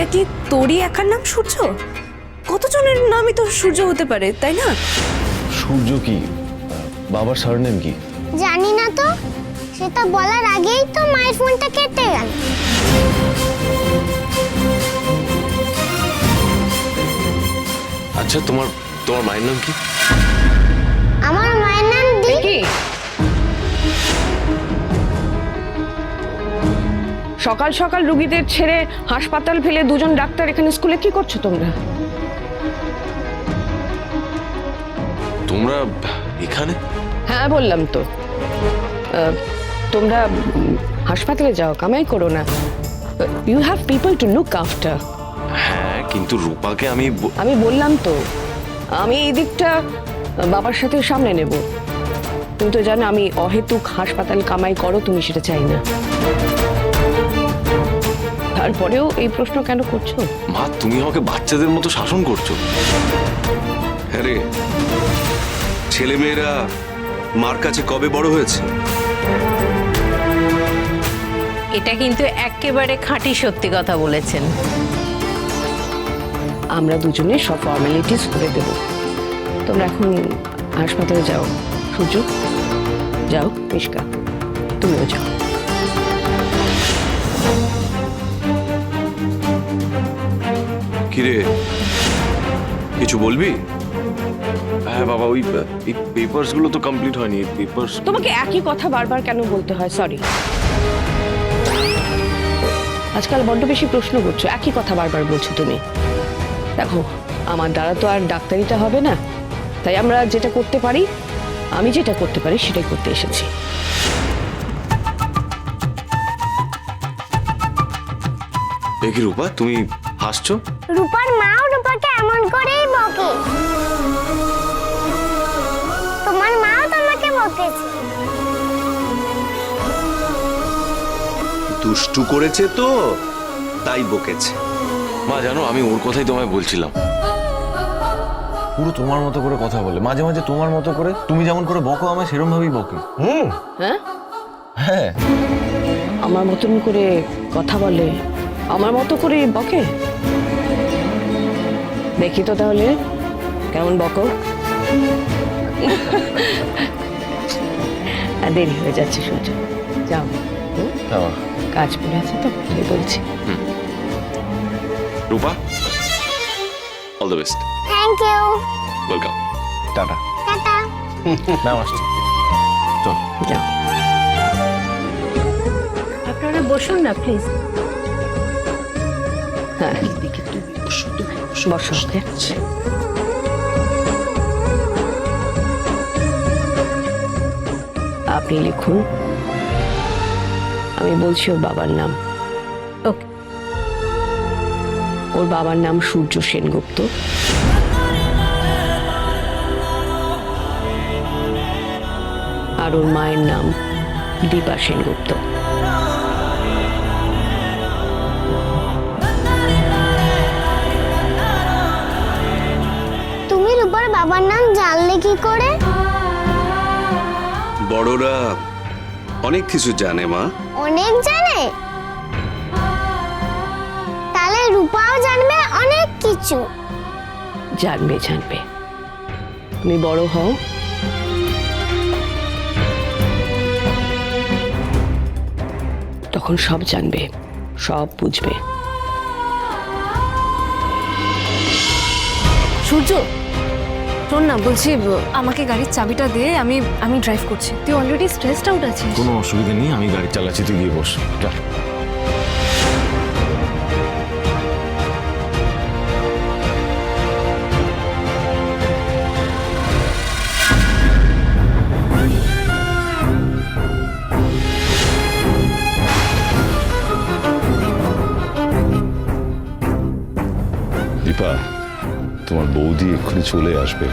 আর কি তোরই একার নাম সূর্য? কতজনের নামই তো সূর্য হতে পারে তাই না? সূর্য কি? বাবার সারনেম কি? জানি না তো। সেটা বলার আগেই তো মায়ের ফোনটা কেটে গেল। আচ্ছা তোমার তোমার মায়ের নাম কি? সকাল সকাল রুগীদের ছেড়ে হাসপাতাল ফেলে দুজন ডাক্তার এখানে স্কুলে কি করছ তোমরা? তোমরা এখানে? হ্যাঁ বললাম তো। আহ, তোমরা উম, হাসপাতালে যাও কামাই করো না। You have people to look after হ্যাঁ কিন্তু রূপাকে আমি ব- আমি বললাম তো আমি এই দিকটা বাবার সাথে সামনে নেব। তুমি তো জানো আমি অহেতুক হাসপাতাল কামাই করো তুমি সেটা চাই না। তারপরেও এই প্রশ্ন কেন করছ? মা তুমি আমাকে বাচ্চাদের মতো শাসন করছ। হ্যাঁ রে ছেলেমেয়েরা মার কাছে কবে বড় হয়েছে? এটা কিন্তু একেবারে খাঁটি সত্যি কথা বলেছেন। আমরা দুজনে সব ফর্মালিটিস করে দেব। তোমরা এখন হাসপাতালে যাও। সূর্য যাও মিশকা তুমিও যাও। কিরে? কিছু বলবি? হ্যাঁ বাবা ওই এই পেপারসগুলো তো কমপ্লিট হয়নি পেপারস তোমাকে একই কথা বারবার কেন বলতে হয়? সরি আজকাল বড্ড বেশি প্রশ্ন করছ একই কথা বারবার বলছো তুমি। দেখো আমার দ্বারা তো আর ডাক্তারিটা হবে না। তাই আমরা যেটা করতে পারি আমি যেটা করতে পারি সেটাই করতে এসেছি। দেখি রূপা তুমি হাসছো? রূপার মাও রূপাকে এমন করেই বকে। তোমার মাও তোমাকে বকেছে। দুষ্টু করেছে তো তাই বকেছে। মা জানো আমি ওর কথাই তোমায় বলছিলাম। পুরো তোমার মতো করে কথা বলে। মাঝে মাঝে তোমার মতো করে তুমি যেমন করে বকো আমায় সেরকম ভাবেই বকে। হুম? হ্যাঁ হ্যাঁ। আমার মতন করে কথা বলে আমার মতো করে বকে? দেখি তো তাহলে কেমন বকো? আর দেরি হয়ে যাচ্ছে সূর্য যাও। হুম? হ্যাঁ কাজ পড়ে আছে তো তাই বলছি। Rupa all the best thank you welcome tata. Tata. আসছি। চল। যাও। আপনারা বসুন না প্লিজ হ্যাঁ বসো। আপনি লিখুন। আমি বলছি ওর বাবার নাম। ওকে। ওর বাবার নাম সূর্য সেনগুপ্ত। আর ওর মায়ের নাম দীপা সেনগুপ্ত। বড়রা অনেক কিছু জানে মা। অনেক জানে? তাহলে রূপাও জানবে অনেক কিছু। জানবে জানবে। তুমি বড় হও। তখন সব জানবে সব বুঝবে। সূর্য শোন না, বলছি আমাকে গাড়ির চাবিটা দে, আমি আমি ড্রাইভ করছি। তুই অলরেডি স্ট্রেসড আউট আছিস। কোনো অসুবিধা নেই, আমি গাড়ি চালাচ্ছি, তুই গিয়ে বস। চল দীপা তোমার বৌদি এক্ষুনি চলে আসবে।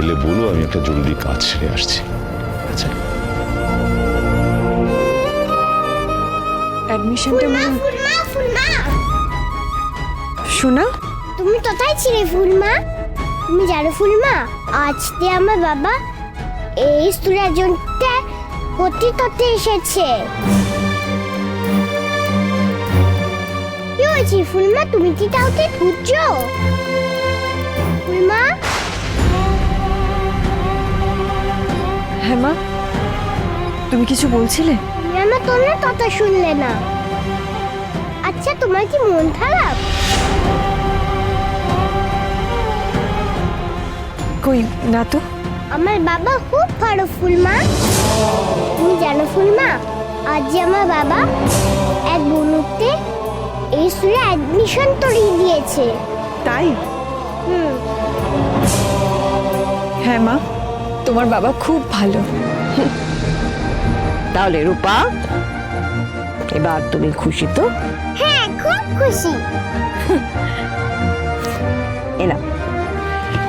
এলে বলো আমি একটা জরুরি কাজ সেরে আসছি। আচ্ছা। অ্যাডমিশনটা শোনা? তুমি কোথায় ছিলে ফুলমা তুমি জানো ফুলমা আজ দিয়ে আমার বাবা এই স্কুলের জনকে ভর্তি করতে এসেছে। ইউ বলছি ফুলমা তুমি কি কাউকে খুঁজছো? ফুলমা হ্যাঁ মা তুমি কিছু বলছিলে? তুমি আমার তোমার কথা শুনলে না। আচ্ছা তোমার কি মন খারাপ? কই না তো। আমার বাবা খুব ভালো ফুলমা তুমি জানো ফুলমা আজ যে আমার বাবা এক বনুতে এই স্কুলে অ্যাডমিশন করিয়ে দিয়েছে। তাই? হ্যাঁ মা। তোমার বাবা খুব ভালো। তাহলে রূপা এবার তুমি খুশি তো? হ্যাঁ খুব খুশি।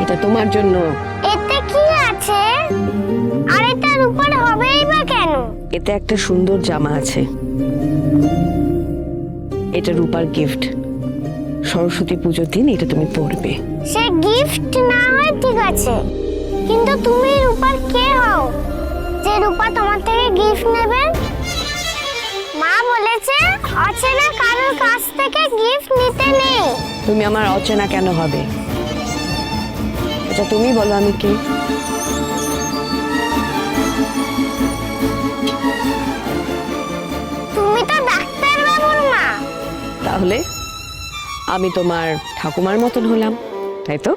এটা তোমার জন্য। এতে কি আছে? আর এটার উপর হবেই বা কেন? এতে একটা সুন্দর জামা আছে। এটা রূপার গিফট সরস্বতী পুজোর দিন এটা তুমি পরবে। সে গিফট না হয় ঠিক আছে। কিন্তু তুমি রূপার কে হও? যে রূপা তোমার থেকে গিফট নেবে? মা বলেছে অচেনা কারোর কাছ থেকে গিফট নিতে নেই। তুমি আমার অচেনা কেন হবে? আচ্ছা তুমি বলো আমি কি? তুমি তো ডাক্তার বাবুর মা। তাহলে আমি তোমার ঠাকুমার মতন হলাম। তাই তো?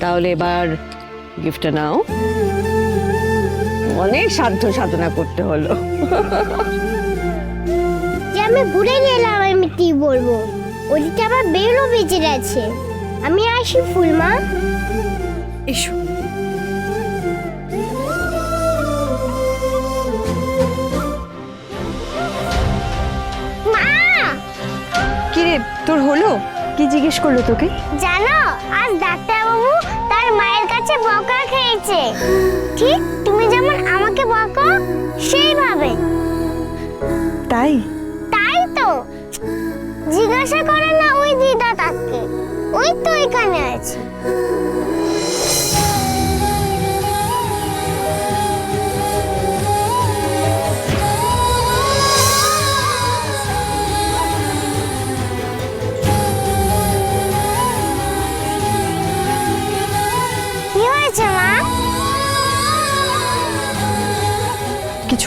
তাহলে এবার গিফটটা নাও। অনেক সাধ্য সাধনা করতে হলো। যে আমি ঘুরে গেলাম আমি কি বলব? ওদিকে আবার বেলও বেঁচে গেছে। আমি আসি ফুলমা এসো। মা! কিরে তোর হলো? কি জিজ্ঞেস করল তোকে? জানো আজ ডাক্তার বাবু তার মায়ের কাছে বকা খেয়েছে। ঠিক তুমি যেমন আমাকে বকো সেইভাবে। তাই? তাই তো। জিজ্ঞাসা করে না ওই দিদা তাকে। ওই তো এখানে আছে।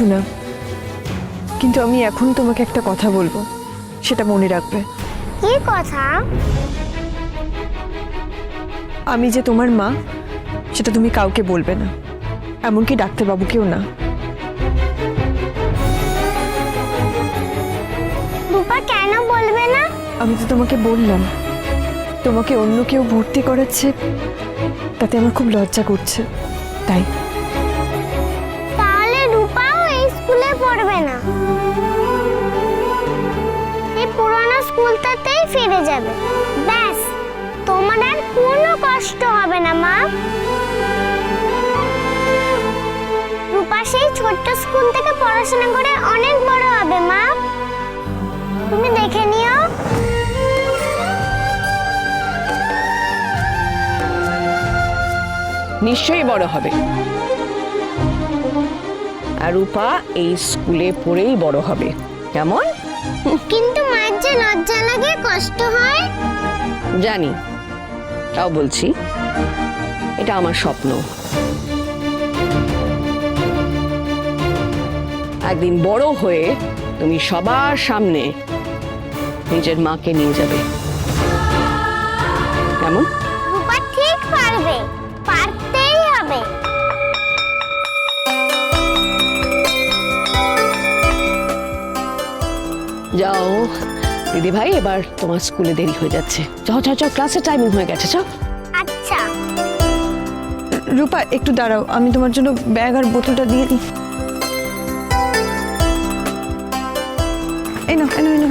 কিছু না। কিন্তু আমি এখন তোমাকে একটা কথা বলব সেটা মনে রাখবে। কি কথা? আমি যে তোমার মা সেটা তুমি কাউকে বলবে না। এমনকি ডাক্তারবাবুকেও না। রূপা কেন বলবে না? আমি তো তোমাকে বললাম তোমাকে অন্য কেউ ভর্তি করাচ্ছে তাতে আমার খুব লজ্জা করছে তাই। যাবে। ব্যাস, তোমার আর কোনো কষ্ট হবে না, মা। রূপা সেই ছোট্ট স্কুল থেকে পড়াশোনা করে অনেক বড় হবে, মা। তুমি দেখে নিও। নিশ্চয়ই বড় হবে। আর রূপা এই স্কুলে পড়েই বড় হবে। কেমন? কিন্তু মায়ের যে লজ্জা লাগে, কষ্ট হয়। জানি, তাও বলছি, এটা আমার স্বপ্ন। একদিন বড় হয়ে তুমি সবার সামনে নিজের মাকে নিয়ে যাবে। কেমন? যাও। দিদি ভাই এবার তোমার স্কুলে দেরি হয়ে যাচ্ছে। যাও যাও যাও ক্লাসের টাইমিং হয়ে গেছে যাও। আচ্ছা। রূপা একটু দাঁড়াও আমি তোমার জন্য ব্যাগ আর বোতলটা দিয়ে দিই। এই নাও এই নাও,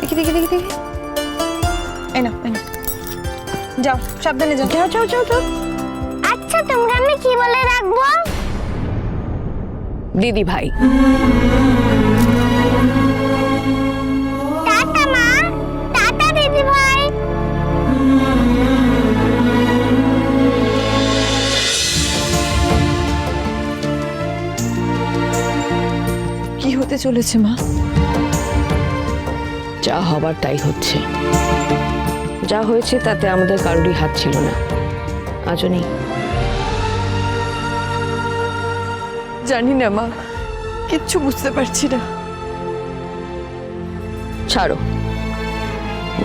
দেখি দেখি দেখি দেখি এই নাও এই নাও। যাও সাবধানে যাও। যাও যাও যাও যাও। আচ্ছা তোমরা আমি কি বলে রাখব? দিদি ভাই হতে চলেছে মা। যা হবার তাই হচ্ছে। যা হয়েছে তাতে আমাদের কারোরই হাত ছিল না। আজও নেই। জানি না মা। কিচ্ছু বুঝতে পারছি না। ছাড়ো।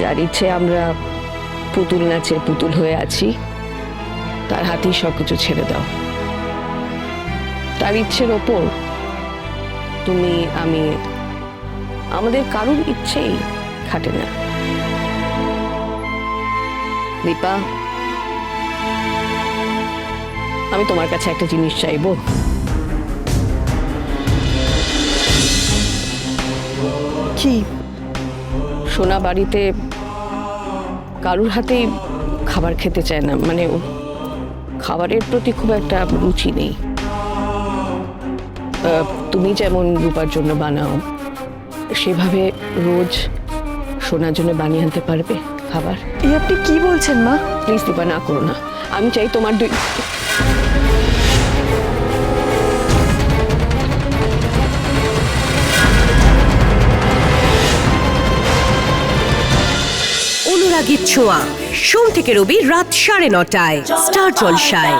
যার ইচ্ছে আমরা পুতুল নাচের পুতুল হয়ে আছি তার হাতেই সব কিছু ছেড়ে দাও। তার ইচ্ছের ওপর তুমি আমি আমাদের কারোর ইচ্ছেই খাটে না। দীপা আমি তোমার কাছে একটা জিনিস চাইব। কি? সোনা বাড়িতে কারুর হাতেই খাবার খেতে চায় না মানে খাবারের প্রতি খুব একটা রুচি নেই। তুমি যেমন রূপার জন্য বানাও সেভাবে রোজ সোনার জন্য বানিয়ে আনতে পারবে খাবার। এই আপনি কি বলছেন মা? প্লিজ দীপা না করো না। আমি চাই তোমার দুই অনুরাগীর ছোঁয়া। সোম থেকে রবি রাত সাড়ে নটায় স্টার জলসায়।